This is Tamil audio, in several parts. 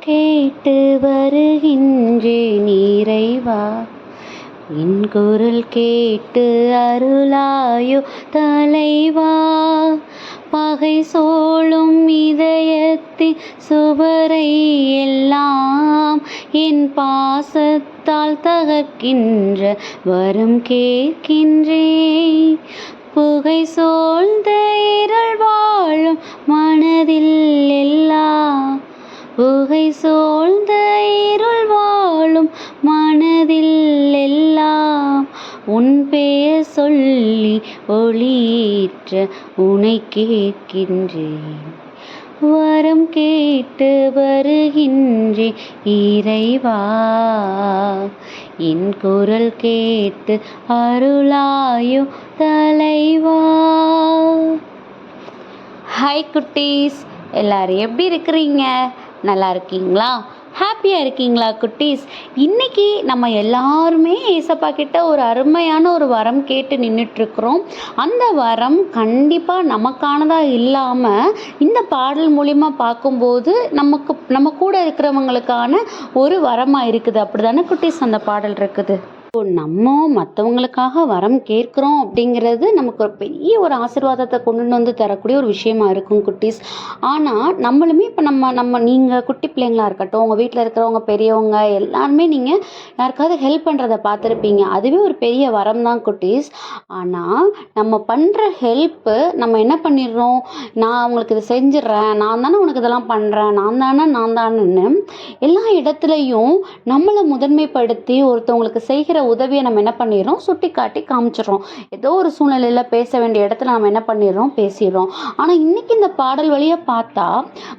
கேட்டு வருகின்றேன் இறைவா என் குரல் கேட்டு அருளாயோ தலைவா? பகை சோழும் இதயத்தின் சுவரை எல்லாம் என் பாசத்தால் தகர்க்கின்ற வரம் கேட்கின்றேன். புகை சோழ்ந்த இருள் வாழும் மனதில் எல்லாம் புகை சூழ்ந்த இருள் வாழும் மனதில் எல்லாம் உன் பெயர் சொல்லி ஒளியேற்ற உனை கேட்கின்றேன். வரம் கேட்டு வருகின்றேன் இறைவா என் குரல் கேட்டு அருளாயோ தலைவா. ஹாய் குட்டீஸ் எல்லாரும் எப்படி இருக்கிறீங்க? நல்லா இருக்கீங்களா ஹாப்பியாக இருக்கீங்களா குட்டீஸ்? இன்றைக்கி நம்ம எல்லாருமே ஏசப்பா கிட்ட ஒரு அருமையான ஒரு வரம் கேட்டு நின்றுட்டுருக்குறோம் அந்த வரம் கண்டிப்பாக நமக்கானதாக இல்லாமல் இந்த பாடல் மூலிமா பார்க்கும்போது நமக்கு நம்ம கூட இருக்கிறவங்களுக்கான ஒரு வரமாக இருக்குது. அப்படி தானே குட்டீஸ் அந்த பாடல் இருக்குது? இப்போ நம்ம மற்றவங்களுக்காக வரம் கேட்குறோம் அப்படிங்கிறது நமக்கு ஒரு பெரிய ஒரு ஆசிர்வாதத்தை கொண்டு வந்து தரக்கூடிய ஒரு விஷயமா இருக்கும் குட்டீஸ். ஆனால் நம்மளுமே இப்போ நம்ம நம்ம நீங்கள் குட்டி பிள்ளைங்களாக இருக்கட்டும் உங்கள் வீட்டில் இருக்கிறவங்க பெரியவங்க எல்லாருமே நீங்கள் யாருக்காவது ஹெல்ப் பண்ணுறத பார்த்துருப்பீங்க. அதுவே ஒரு பெரிய வரம் தான் குட்டீஸ். ஆனால் நம்ம பண்ணுற ஹெல்ப்பு நம்ம என்ன பண்ணிடுறோம்? நான் அவங்களுக்கு இதை செஞ்சிடுறேன் நான் தானே உனக்கு இதெல்லாம் பண்ணுறேன் நான் தானே நான் தானேன்னு எல்லா இடத்துலையும் நம்மளை முதன்மைப்படுத்தி ஒருத்தவங்களுக்கு செய்கிற உதவியை நம்ம என்ன பண்ணிடுறோம்? சுட்டி காட்டி காமிச்சிடுறோம். ஏதோ ஒரு சூழ்நிலையில் பேச வேண்டிய இடத்துல நம்ம என்ன பண்ணிடுறோம்? பேசிடுறோம். ஆனால் இன்னைக்கு இந்த பாடல் வழியாக பார்த்தா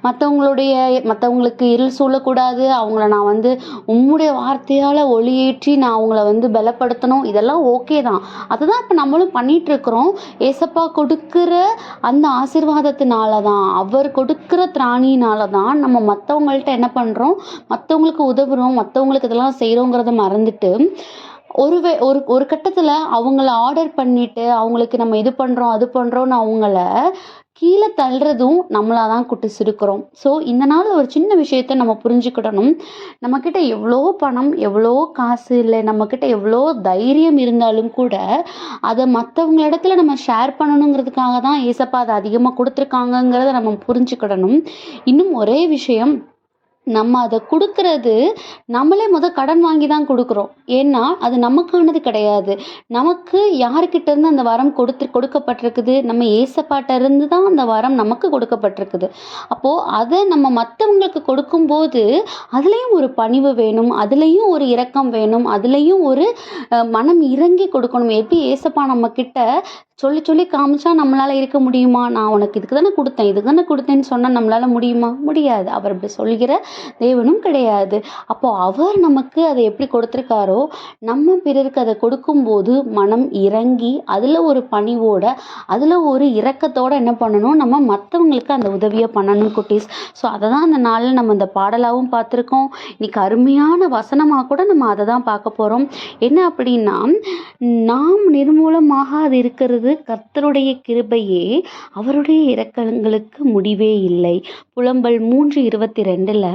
மற்றவங்களுடைய மற்றவங்களுக்கு இருள் சூழக்கூடாது. அவங்கள நான் வந்து உம்முடைய வார்த்தையால் ஒளியேற்றி நான் அவங்கள வந்து பலப்படுத்தணும். இதெல்லாம் ஓகே தான். அதுதான் இப்போ நம்மளும் பண்ணிகிட்டு இருக்கிறோம் ஏசப்பா கொடுக்குற அந்த ஆசீர்வாதத்தினால தான் அவர் கொடுக்குற திராணியினால தான் நம்ம மற்றவங்கள்ட்ட என்ன பண்ணுறோம் மற்றவங்களுக்கு உதவுறோம். மற்றவங்களுக்கு இதெல்லாம் செய்கிறோங்கிறத மறந்துட்டு ஒரு வே ஒரு ஒரு கட்டத்தில் அவங்கள ஆர்டர் பண்ணிட்டு அவங்களுக்கு நம்ம இது பண்ணுறோம் அது பண்ணுறோன்னு அவங்கள கீழே தள்ளுறதும் நம்மளாக தான் குட்டி இருக்கிறோம் ஸோ இந்த நாள் ஒரு சின்ன விஷயத்த நம்ம புரிஞ்சுக்கிடணும். நம்மக்கிட்ட எவ்வளோ பணம் எவ்வளோ காசு இல்லை நம்மக்கிட்ட எவ்வளோ தைரியம் இருந்தாலும் கூட அதை மற்றவங்க இடத்துல நம்ம ஷேர் பண்ணணுங்கிறதுக்காக தான் ஏசப்பா அதை அதிகமாக கொடுத்துருக்காங்கங்கிறத நம்ம புரிஞ்சுக்கிடணும். இன்னும் ஒரே விஷயம் நம்ம அதை கொடுக்கறது நம்மளே முத கடன் வாங்கி தான் கொடுக்குறோம். ஏன்னா அது நமக்கானது கிடையாது. நமக்கு யாருக்கிட்ட இருந்து அந்த வரம் கொடுத்து கொடுக்கப்பட்டிருக்குது? நம்ம ஏசப்பாட்ட இருந்து தான் அந்த வரம் நமக்கு கொடுக்கப்பட்டிருக்குது. அப்போது அதை நம்ம மற்றவங்களுக்கு கொடுக்கும்போது அதுலேயும் ஒரு பணிவு வேணும் அதுலேயும் ஒரு இரக்கம் வேணும் அதுலேயும் ஒரு மனம் இறங்கி கொடுக்கணும். எப்படி ஏசப்பா நம்ம கிட்ட சொல்லி சொல்லி காமிச்சா நம்மளால இருக்க முடியுமா? நான் உனக்கு இதுக்கு தானே கொடுத்தேன் இதுக்கு தானே கொடுத்தேன்னு சொன்னால் நம்மளால முடியுமா? முடியாது. அவர் இப்படி சொல்கிற தேவனும் கிடையாது. அப்போ அவர் நமக்கு அதை எப்படி கொடுத்துருக்காரோ நம்ம பிறருக்கு அதை கொடுக்கும்போது மனம் இறங்கி அதில் ஒரு பணிவோட அதில் ஒரு இரக்கத்தோட என்ன பண்ணணும்? நம்ம மற்றவங்களுக்கு அந்த உதவியை பண்ணணும் குட்டீஸ். ஸோ அதை தான் அந்த நாளில் நம்ம இந்த பாடலாகவும் பார்த்துருக்கோம். இன்னைக்கு அருமையான வசனமாக கூட நம்ம அதை தான் பார்க்க போகிறோம் என்ன அப்படின்னா நாம் நிர்மூலமாக அது இருக்கிறது கர்த்தருடைய கிருபையே அவருடைய இரக்கங்களுக்கு முடிவே இல்லை. புலம்பல் மூன்று இருபத்தி ரெண்டில்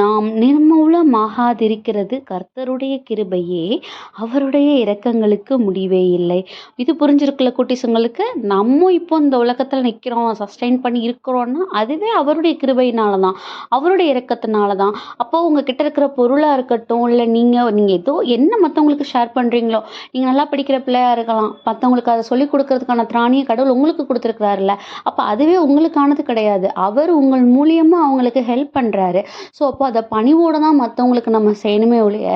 நாம் நிர்மூலமாகாதிருக்கிறது கர்த்தருடைய கிருபையே அவருடைய இரக்கங்களுக்கு முடிவே இல்லை. இது புரிஞ்சிருக்குல்ல குட்டிசங்களுக்கு நம்ம இப்போ இந்த உலகத்தில் நிற்கிறோம் சஸ்டைன் பண்ணி இருக்கிறோன்னா அதுவே அவருடைய கிருபையினால தான் அவருடைய இரக்கத்தினால தான் அப்போ உங்ககிட்ட இருக்கிற பொருளாக இருக்கட்டும் இல்லை நீங்கள் நீங்கள் ஏதோ என்ன மற்றவங்களுக்கு ஷேர் பண்ணுறீங்களோ நீங்கள் நல்லா படிக்கிற பிள்ளையாக இருக்கலாம் மற்றவங்களுக்கு அதை சொல்லிக் கொடுக்கறதுக்கான திராணியை கடவுள் உங்களுக்கு கொடுத்துருக்கிறாருல்ல. அப்போ அதுவே உங்களுக்கானது கிடையாது. அவர் உங்கள் மூலியமாக அவங்களுக்கு ஹெல்ப் பண்ணுறாரு ஸோ அப்போ அதை பணிவோடு தான் மற்றவங்களுக்கு நம்ம செய்யணுமே ஒழிய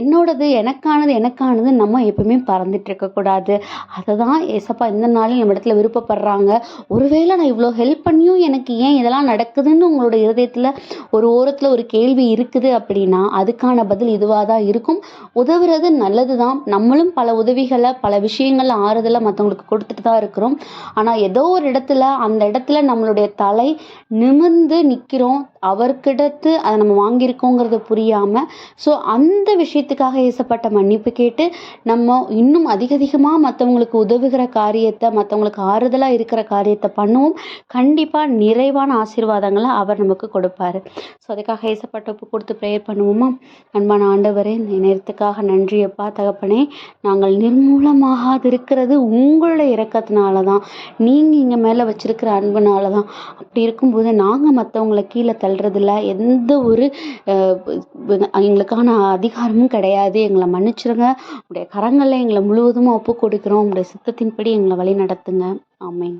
என்னோடது எனக்கானது எனக்கானது நம்ம எப்பவுமே பறந்துட்டு இருக்கக்கூடாது அதை தான் ஏசப்பா இந்த நாளில் நம்ம இடத்துல விருப்பப்படுறாங்க. ஒருவேளை நான் இவ்வளோ ஹெல்ப் பண்ணியும் எனக்கு ஏன் இதெல்லாம் நடக்குதுன்னு உங்களோட இருதயத்தில் ஒரு ஓரத்தில் ஒரு கேள்வி இருக்குது அப்படின்னா அதுக்கான பதில் இதுவாக தான் இருக்கும். உதவுறது நல்லது தான் நம்மளும் பல உதவிகளை பல விஷயங்கள் ஆறுதலை மற்றவங்களுக்கு கொடுத்துட்டு தான் இருக்கிறோம். ஆனால் ஏதோ ஒரு இடத்துல அந்த இடத்துல நம்மளுடைய தலை நிமிர்ந்து நிற்கிறோம் அவர்கிடத்து அதை நம்ம வாங்கியிருக்கோங்கிறது புரியாமல் ஸோ அந்த விஷயத்துக்காக ஏசப்பட்ட மன்னிப்பு கேட்டு நம்ம இன்னும் அதிக அதிகமாக மற்றவங்களுக்கு உதவுகிற காரியத்தை மற்றவங்களுக்கு ஆறுதலாக இருக்கிற காரியத்தை பண்ணுவோம். கண்டிப்பாக நிறைவான ஆசீர்வாதங்களை அவர் நமக்கு கொடுப்பாரு. ஸோ அதுக்காக ஏசப்பட்ட ஒப்பு கொடுத்து ப்ரேயர் பண்ணுவோமா? அன்பான ஆண்டவரே இந்த நேரத்துக்காக நன்றியப்பா தகப்பனே. நாங்கள் நிர்மூலமாகாதிருக்கிறது உங்களுடைய இறக்கத்தினால தான் நீங்கள் இங்கே மேலே வச்சிருக்கிற அன்புனால தான் அப்படி இருக்கும்போது நாங்கள் மற்றவங்கள கீழே சொல்கிறதுல எந்த ஒரு அஹ், எங்களுக்கான அதிகாரமும் கிடையாது. எங்களை மன்னிச்சிருங்க. உடைய கரங்களில் எங்களை முழுவதுமாக ஒப்பு கொடுக்குறோம் உடைய சித்தத்தின்படி எங்களை வழி நடத்துங்க ஆமேன்.